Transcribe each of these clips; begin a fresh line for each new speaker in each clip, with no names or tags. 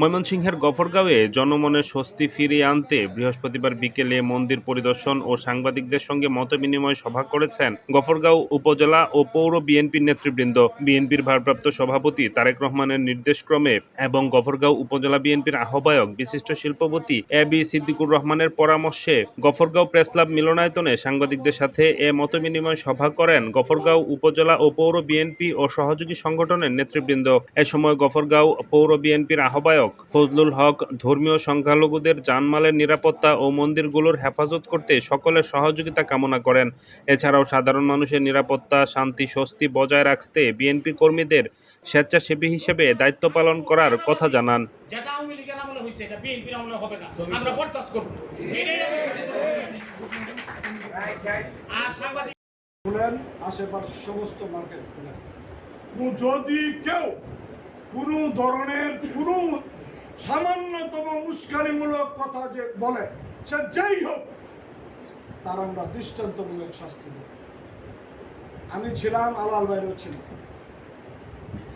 ময়মনসিংহের গফরগাঁওয়ে জনমনে স্বস্তি ফিরিয়ে আনতে বৃহস্পতিবার বিকেলে মন্দির পরিদর্শন ও সাংবাদিকদের সঙ্গে মতবিনিময় সভা করেছেন গফরগাঁও উপজেলা ও পৌর বিএনপির নেতৃবৃন্দ। বিএনপির ভারপ্রাপ্ত সভাপতি তারেক রহমানের নির্দেশক্রমে এবং গফরগাঁও উপজেলা বিএনপির আহ্বায়ক বিশিষ্ট শিল্পপতি এ বি সিদ্দিকুর রহমানের পরামর্শে গফরগাঁও প্রেস ক্লাব মিলনায়তনে সাংবাদিকদের সাথে এ মতবিনিময় সভা করেন গফরগাঁও উপজেলা ও পৌর বিএনপি ও সহযোগী সংগঠনের নেতৃবৃন্দ। এ সময় গফরগাঁও পৌর বিএনপির আহ্বায়ক ফজলুল হক ধর্মীয় সংখ্যালঘুদের জানমালের নিরাপত্তা ও মন্দিরগুলোর হেফাজত করতে সকলের সহযোগিতা কামনা করেন। এছাড়াও সাধারণ মানুষের নিরাপত্তা শান্তি স্বস্তি বজায় রাখতে বিএনপি কর্মীদের স্বেচ্ছাসেবী হিসেবে দায়িত্ব পালন করার কথা জানান।
যেটা আওয়ামী লীগের আমলে হয়েছে এটা বিএনপির আমলে হবে না। আমরা বরদাস্ত করব। না। এটাই আমাদের আর সাংবাদিক
আশেপাশে সমস্ত মার্কেট খুলেন।
যদি কেউ কোনো ধরনের কোনো সামান্যতম উস্কানিমূলক কথা যে বলে, সে যেই হোক,
তার আমরা দৃষ্টান্তমূলক শাস্তি দেব। আমি ছিলাম আলাল বাইরেও ছিলাম।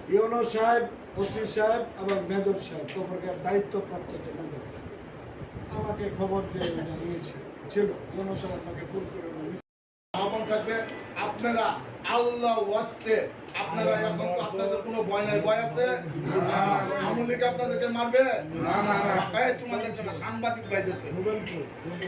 ইউনো সাহেব, ওসি সাহেব এবং মেজর সাহেব সম্পর্কের দায়িত্বপ্রাপ্ত যে মেজর। আমাকে খবর দিয়ে নিয়েছে। ছিল। ইউনো সাহেব আমাকে ফোন করে থাকবে। আপনারা আল্লাহ ওয়াস্তে আপনারা এখন তো আপনাদের কোনো ভয় নাই ভয় আছে? আমলিকে আপনাদেরকে মারবে? না না তোমাদের জন্য সাংবাদিক ভাইদেরকে